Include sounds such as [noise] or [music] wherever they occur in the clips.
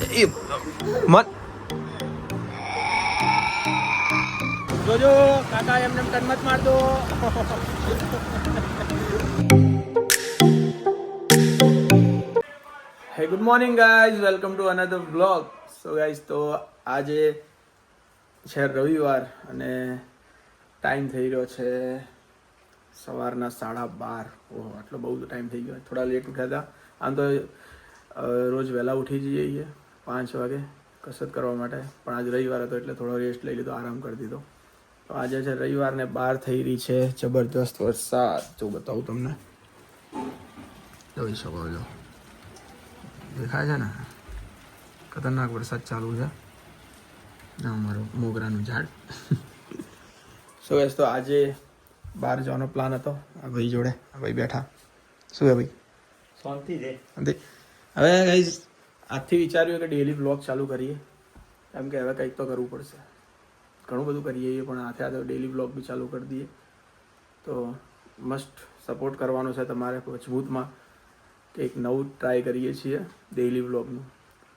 મત જોજો કાકા એમને તન મત મારતો. Hey good morning guys welcome to another blog so guys તો આજે છે રવિવાર અને ટાઈમ થઈ રહ્યો છે સવારના સાડા બાર. ઓહો, આટલો બહુ ટાઈમ થઈ ગયો. થોડા લેટ ઉઠ્યા હતા. આમ તો રોજ વહેલા ઉઠી જઈએ પાંચ વાગે કસરત કરવા માટે. પણ આજ રવિવાર હતો એટલે થોડો રેસ્ટ લઈ લીધો આરામ કરી દીધો. તો આજે છે રવિવારને બહાર થઈ રહી છે જબરદસ્ત વરસાદ. જો બતાવું તમને. જોઈ શકો છો. દેખાય છે ને? ખતરનાક વરસાદ ચાલુ છે. અમારું મોગરાનું ઝાડ. શું તો આજે બહાર જવાનો પ્લાન હતો. આ ભાઈ જોડે આ ભાઈ બેઠા. શું હે ભાઈ? શાંતિ છે. હવે ગાઈઝ આજથી વિચાર્યું કે ડેલી બ્લોગ ચાલુ કરીએ. એમ કે હવે કંઈક તો કરવું પડશે. ઘણું બધું કરીએ છીએ, પણ હાથે હાથે ડેલી બ્લોગ બી ચાલુ કરી દઈએ. તો મસ્ટ સપોર્ટ કરવાનો છે તમારે મજબૂતમાં કંઈક નવું ટ્રાય કરીએ છીએ ડેઈલી બ્લોગનું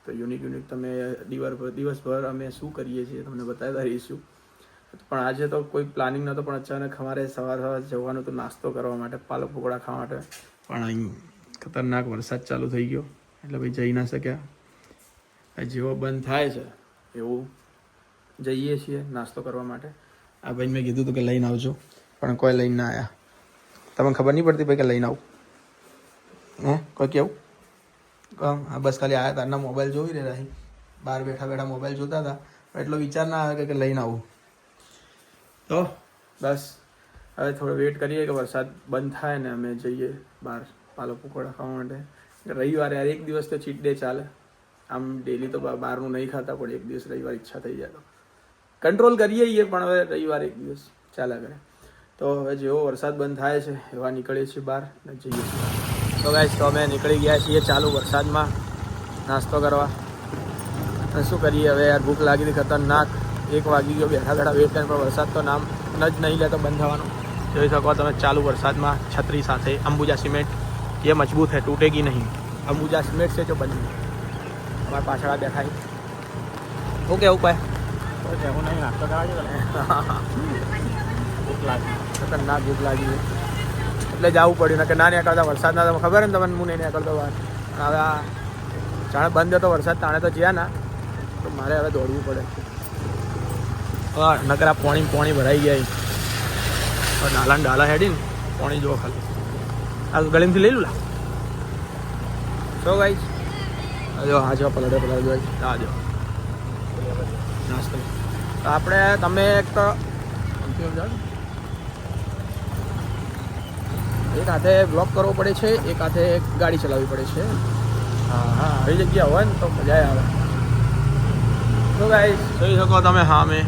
તો યુનિક યુનિક તમે દિવસભર દિવસભર અમે શું કરીએ છીએ તમને બતાવતા રહીશું. પણ આજે તો કોઈ પ્લાનિંગ નહોતો, પણ અચાનક અમારે સવાર સવાર જવાનું તો નાસ્તો કરવા માટે, પાલક પકોડા ખાવા માટે. પણ અહીં ખતરનાક વરસાદ ચાલુ થઈ ગયો. એટલે ભાઈ જઈ ના શક્યા. જેવો બંધ થાય છે, એવું જઈએ છીએ નાસ્તો કરવા માટે. આ ભાઈ મેં કીધું હતું કે લઈને આવજો, પણ કોઈ લઈને ના આવ્યા તમને ખબર નહીં પડતી ભાઈ કે લઈને આવું? હે? કોઈ કેવું? આ બસ ખાલી આવ્યા તારના મોબાઈલ જોઈ રહ્યા અહીં બહાર બેઠા બેઠા મોબાઈલ જોતા હતા એટલો વિચાર ના આવે કે- લઈને આવું. તો બસ, હવે થોડો વેટ કરીએ કે વરસાદ બંધ થાય ને અમે જઈએ બહાર પાલક પકોડા ખાવા માટે. રવિવારે યાર એક દિવસ તો ચીટ ડે ચાલે. આમ ડેલી તો બહારનું નહીં ખાતા, પણ એક દિવસ રવિવાર ઈચ્છા થઈ જાય કંટ્રોલ કરીએ છીએ પણ હવે રવિવારે એક દિવસ ચાલ્યા કરે. તો હવે જેવો વરસાદ બંધ થાય છે, એવા નીકળીએ છીએ બહાર ને જઈએ છીએ. તો ગાઈસ તો અમે નીકળી ગયા છીએ ચાલુ વરસાદમાં, નાસ્તો કરવા. અને શું કરીએ હવે યાર, ભૂખ લાગી હતી, ખતરનાક. એક વાગી ગયો, બેઠા બેઠા વેટ પણ વરસાદ તો નામ ન જ નહીં લેતો બંધ થવાનું. જોઈ શકો તમે, ચાલુ વરસાદમાં છત્રી સાથે અંબુજા સિમેન્ટ ये मजबूत है टूटेगी नहीं। अब मुझे सीमेंट से जो बनी हमारे पास आ बैठा [laughs] है। ओके ऊपर ખતરનાક ભૂખ લાગી છે એટલે જવું પડ્યું ને કે ના કરતા વરસાદના તમે ખબર ને તમને હું નહીં નીકળતો વાત હવે આ જાણે બંધ હતો વરસાદ તાણે તો જ્યાં ના તો મારે હવે દોડવું પડે. નકરા પોણી પોણી ભરાઈ ગયા નાલા ડાલા હેડી ને પોણી જો ખાલી. આ ગળીમથી લઈ લઉં લા સો ગાઈ જો હા જો પલાડે પલાડે જોઈ હા જો નાસ્તો આપણે તમે એક તો. એક હાથે બ્લોક કરવો પડે છે એક હાથે ગાડી ચલાવવી પડે છે હા હા આવી જગ્યા હોય ને તો મજા આવે તો ગાઈસ જોઈ શકો તમે હા મેં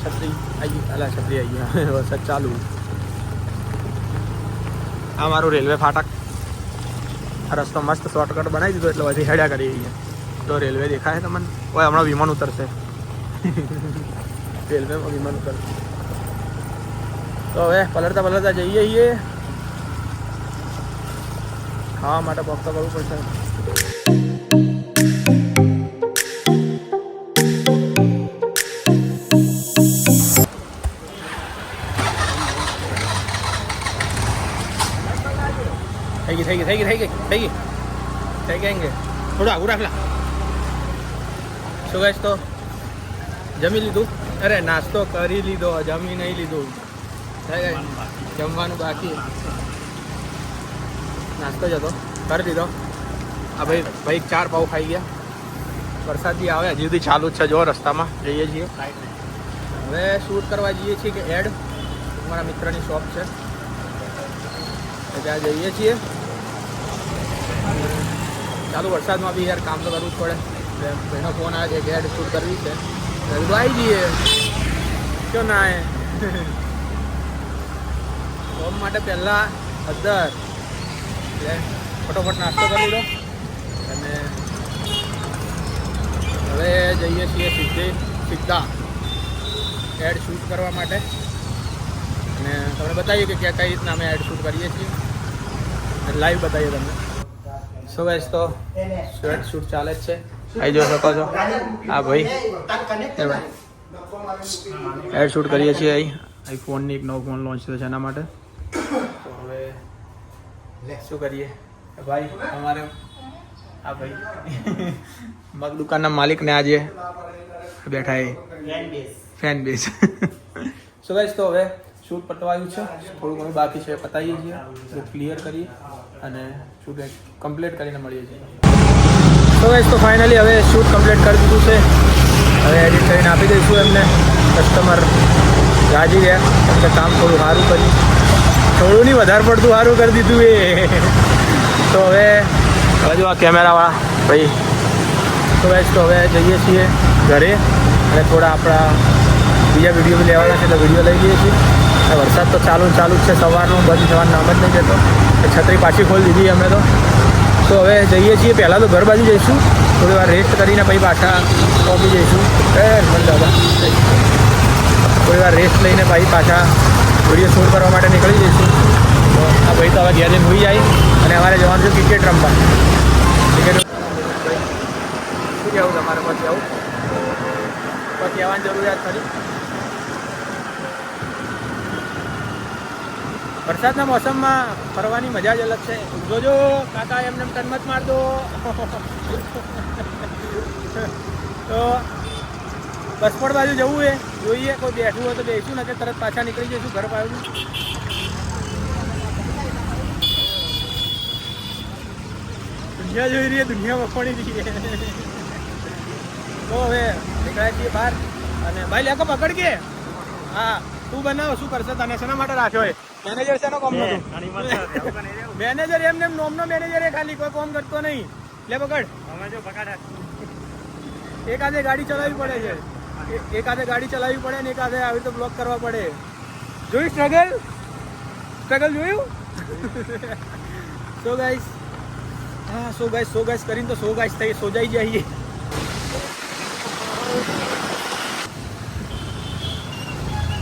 છત્રી આવી અલા, છત્રી આવી ગયા ચાલુ. આ મારું રેલવે ફાટક. રસ્તો મસ્ત શોર્ટકટ બનાવી દીધો એટલે પછી હેડ્યા કરી અહીંયા તો રેલવે દેખાય તમને? ઓય, હમણાં વિમાન ઉતરશે. રેલવેમાં વિમાન ઉતરશે. તો હવે પલળતા પલળતા જઈએ છીએ. ખાવા માટે પગ તો કરવું પડશે. ગઈ, થઈ ગઈ થઈ ગઈ થઈ ગઈ. થઈ ગઈ કે. થોડું આગું રાખલા શું કહીશ તો? જમી લીધું? અરે, નાસ્તો કરી લીધો, જમી નહીં લીધું. જમવાનું બાકી. નાસ્તો જતો કરી દીધો. આ ભાઈ ભાઈ ચાર પાઉ ખાઈ ગયા. વરસાદથી આવે, હજી સુધી ચાલુ જ છે. જો, રસ્તામાં જઈએ છીએ. હવે શૂટ કરવા જઈએ છીએ કે એડ. મારા મિત્રની શોપ છે. ત્યાં જઈએ છીએ. ચાલુ વરસાદમાં બી યાર કામ તો કરવું જ પડે. એટલે ભાઈનો ફોન આવે છે કે એડ શૂટ કરવી છે. તો આવી જઈએ કયો ના એ ફોન [laughs] માટે પહેલાં અદર. એટલે ફટોફટ નાસ્તો કરી લો. અને હવે જઈએ છીએ સીધે સીધા એડ શૂટ કરવા માટે. અને તમને બતાવીએ કે કઈ રીતના અમે એડ શૂટ કરીએ છીએ. લાઈવ બતાવીએ તમને. સો ગાઈસ તો સ્વેટ શૂટ ચાલે જ છે. આવી જોઈ શકો છો. આ ભાઈ. એડ શૂટ કરીએ છીએ અહીં અહીં ફોનની એક નવો ફોન લોન્ચ થયો છે એના માટે. તો હવે શું કરીએ? ભાઈ, અમારે આ ભાઈ. મગ દુકાનના માલિકને આજે બેઠા એ. ફેન બેસ સો ગાઈસ તો હવે શૂટ પટવાયું છે. થોડું ઘણું બાકી છે, પતાવીએ છીએ. ક્લિયર કરીએ. અને શૂટ કમ્પ્લીટ કરીને મળીએ છીએ. તો ગાઈસ તો ફાઇનલી હવે શૂટ કમ્પ્લીટ કરી દીધું છે. હવે એડિટ કરીને આપી દઈશું એમને. કસ્ટમર રાજી ગયા એટલે કામ થોડું સારું કર્યું. થોડું નહીં, વધારે પડતું સારું કરી દીધું એ. તો હવે બાજુ આ કેમેરાવાળા, ભાઈ. તો ગાઈસ તો હવે જઈએ છીએ ઘરે. અને થોડા આપણા બીજા વીડિયો બી લેવાના છે, એટલે વીડિયો લઈ લઈએ છીએ. અને વરસાદ તો ચાલુ ચાલુ જ છે. સવારનો બંધ જવાનું નામ જ નહીં જતો. છત્રી પાછી ખોલી દીધી અમે તો. તો હવે જઈએ છીએ. પહેલાં તો ઘર બાજુ જઈશું. થોડી વાર રેસ્ટ કરીને પછી પાછા પહોંચી જઈશું. એ, મન દાદા. થોડી વાર રેસ્ટ લઈને પછી પાછા વીડિયો શૂટ કરવા માટે નીકળી જઈશું. તો આ ભાઈ તો હવે ઘેર જઈને હોઈ જાય. અને અમારે જવાનું છે ક્રિકેટ રમવા. ક્રિકેટ શું કહેવું તમારે? પછી આવું? પછી આવવાની જરૂરિયાત ખરી? વરસાદના મોસમમાં ફરવાની મજા જ અલગ છે. જોજો કાકા એમને ટનમત માર દો. તો બસપોડ બાજુ જવું એ જોઈએ, કોઈ બેઠું હોય તો બેસું ને કે તરત પાછા નીકળી જઈશું ઘર બાજુ. દુનિયા જોઈ રહી દુનિયા મફણી રહી તો હવે નીકળ્યા છીએ બહાર. અને ભાઈ લેકો પકડ કે? હા, તું બનાવ, શું કરશે? તને શેના માટે રાખ્યો એ મેનેજર શેનો કોમ નો મેનેજર એમને એમ નોમનો મેનેજર એ ખાલી કોઈ કોમ કરતો નહીં. લે પકડ. એકાદે ગાડી ચલાવવી પડે છે. એક આજે ગાડી ચલાવવી પડે ને એકાદે આવી રીતે બ્લોક કરવા પડે. જોયું સ્ટ્રગલ સ્ટ્રગલ જોયું? સો ગાઈસ હા સો ગાઈસ સો ગાઈસ કરીને તો સો ગાઈસ થઈ સોજાઈ જઈએ.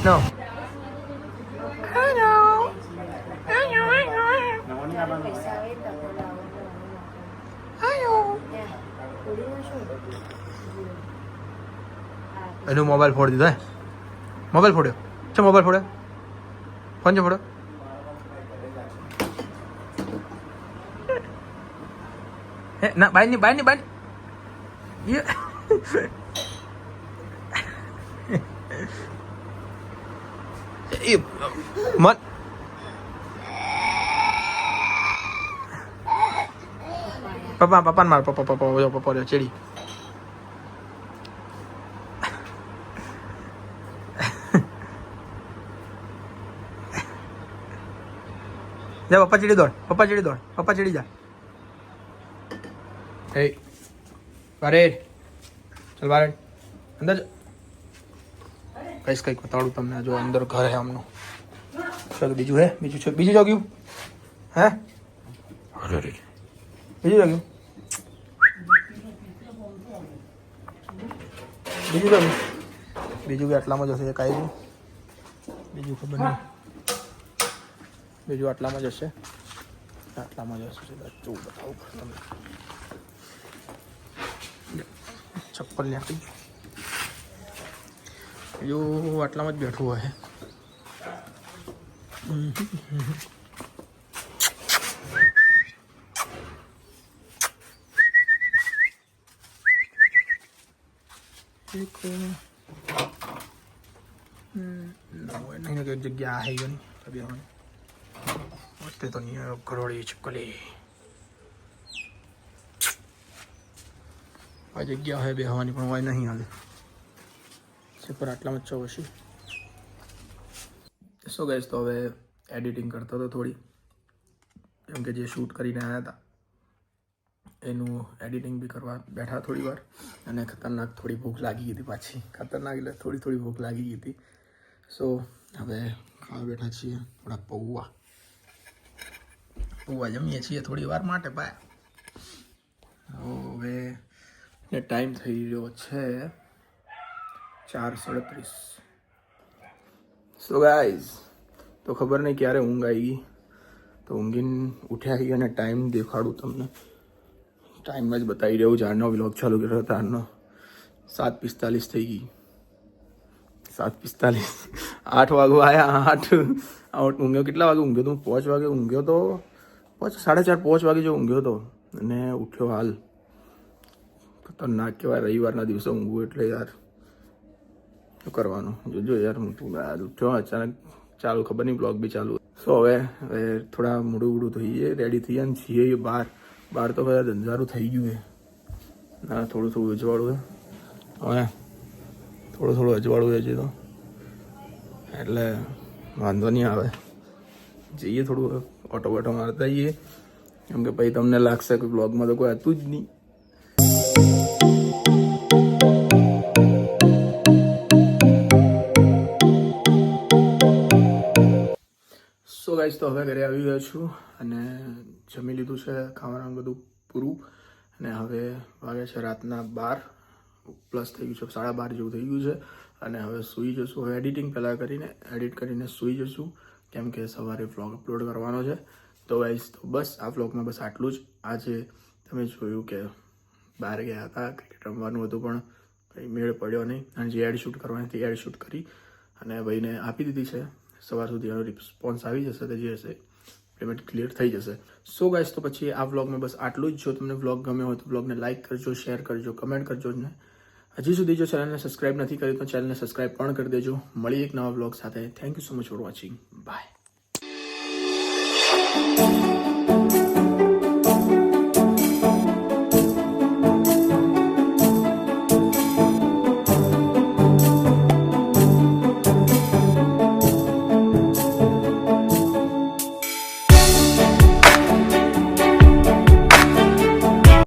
નો પૈસા આવે તો બોલાવો. ત્યાં હોળીમાં શું? હા, એનું મોબાઈલ ફોડી દીધો હે? મોબાઈલ ફોડ્યો? છે મોબાઈલ ફોડ્યો? ફોન છે ફોડ્યો? હે, ના, બાયની બાયની, બાય [laughs] એ મત પપ્પા પપ્પાને માર પપ્પા પપ્પા પપ્પા પપ્પા રહ્યો ચેડી જા પપ્પા ચીડી દોડ પપ્પા ચીડી દોડ પપ્પા ચીડી જા એ અરે ચલ બારે અંદર જા. કઈશ કંઈક બતાડું તમને જો અંદર ઘર હે આમનું શું બીજું હે બીજું છે બીજું જોગ્યું હે બીજું જોગ્યું બીજું જોગ્યું બીજું કે આટલામાં જશે એક આવી બીજું ખબર નહીં. બીજું આટલામાં જશે? આટલામાં જશે સીધા જો બતાવું તમને. ચપ્પલ નાખી બીજું આટલામાં જ બેઠું હોય. એક હમ, ના હોય નહીં ને કઈ જગ્યા આવી ગઈ તો બેહવાની વચ્ચે તો નહીં આવ્યો કરોડી ચપકલી આ જગ્યા હોય બેહવાની પણ હોય નહીં હાલે છે પર આટલામાં જ ચોવશી સો ગઈશ તો હવે એડિટિંગ કરતો હતો થોડી કેમ કે જે શૂટ કરીને આવ્યા હતા એનું એડિટિંગ બી કરવા બેઠા થોડી વાર અને ખતરનાક થોડી ભૂખ લાગી હતી પાછી. ખતરનાક એટલે થોડી થોડી ભૂખ લાગી હતી. સો હવે ખાવા બેઠા છીએ થોડા પૌવા. પૌવા જમીએ છીએ થોડી વાર માટે ભાઈ. હવે ને ટાઈમ થઈ રહ્યો છે ચાર સાડત્રીસ. સો ગાઈઝ તો ખબર નહીં ક્યારે ઊંઘ આવી. ગઈ તો ઊંઘીને ઉઠ્યા અને ટાઈમ દેખાડું તમને. ટાઈમ જ બતાવી રહ્યું ચારનો વ્લોગ ચાલુ કર્યો તારનો સાત પિસ્તાલીસ થઈ ગઈ. સાત પિસ્તાલીસ. આઠ વાગવા આવ્યા આઠ ઊંઘ્યો. કેટલા વાગે ઊંઘ્યો તો? પાંચ વાગે ઊંઘ્યો તો? પાંચ, સાડા ચાર, પાંચ વાગે જો ઊંઘ્યો તો. અને ઉઠ્યો હાલ. ખતરનાક કહેવાય. રવિવારના દિવસે ઊંઘવું એટલે યાર. શું કરવાનું? જોજો યાર, હું ઉઠ્યો. અચાનક ચાલુ ખબર નહીં બ્લોગ બી ચાલુ. સો હવે હવે થોડા મોડું મોડું થઈએ રેડી થઈએ ને છીએ બહાર બહાર તો બધા ધંધારું થઈ ગયું છે. ના, થોડું થોડું અજવાળું છે. હવે થોડું થોડું અજવાળું છે તો. એટલે વાંધો નહીં આવે. જઈએ થોડું ઓટો બોટો મારતા જઈએ કેમ કે પછી તમને લાગશે કે બ્લોગમાં તો કોઈ હતું જ નહીં. સો ગાઈસ તો હવે ઘરે આવી ગયો છું અને જમી લીધું છે, ખાવાનું બધું પૂરું. અને હવે વાગે છે રાતના બાર પ્લસ થઈ ગયું છે, સાડા બાર જેવું થઈ ગયું છે. અને હવે સૂઈ જશું. હવે એડિટિંગ પહેલાં કરીને એડિટ કરીને સૂઈ જશું, કેમ કે સવારે વ્લોગ અપલોડ કરવાનો છે. તો ગાઈસ તો બસ, આ વ્લોગમાં બસ આટલું જ. આજે તમે જોયું કે બહાર ગયા હતા ક્રિકેટ રમવાનું હતું, પણ કંઈ મેળ પડ્યો નહીં. અને જે એડ શૂટ કરવાની હતી એડ શૂટ કરી અને ભાઈને આપી દીધી છે. સવાર સુધી એનો રિસ્પોન્સ આવી જશે તો જે હશે પેમેન્ટ ક્લિયર થઈ જશે. સો ગાઈસ તો પછી આ વ્લોગમાં બસ આટલું જ. જો તમને વ્લોગ ગમ્યો હોય તો વ્લોગને લાઇક કરજો શેર કરજો કમેન્ટ કરજો ને હજી સુધી જો ચેનલને સબસ્ક્રાઇબ નથી કરી તો ચેનલને સબસ્ક્રાઇબ પણ કરી દેજો. મળી એક નવા વ્લોગ સાથે. Thank you so much for watching bye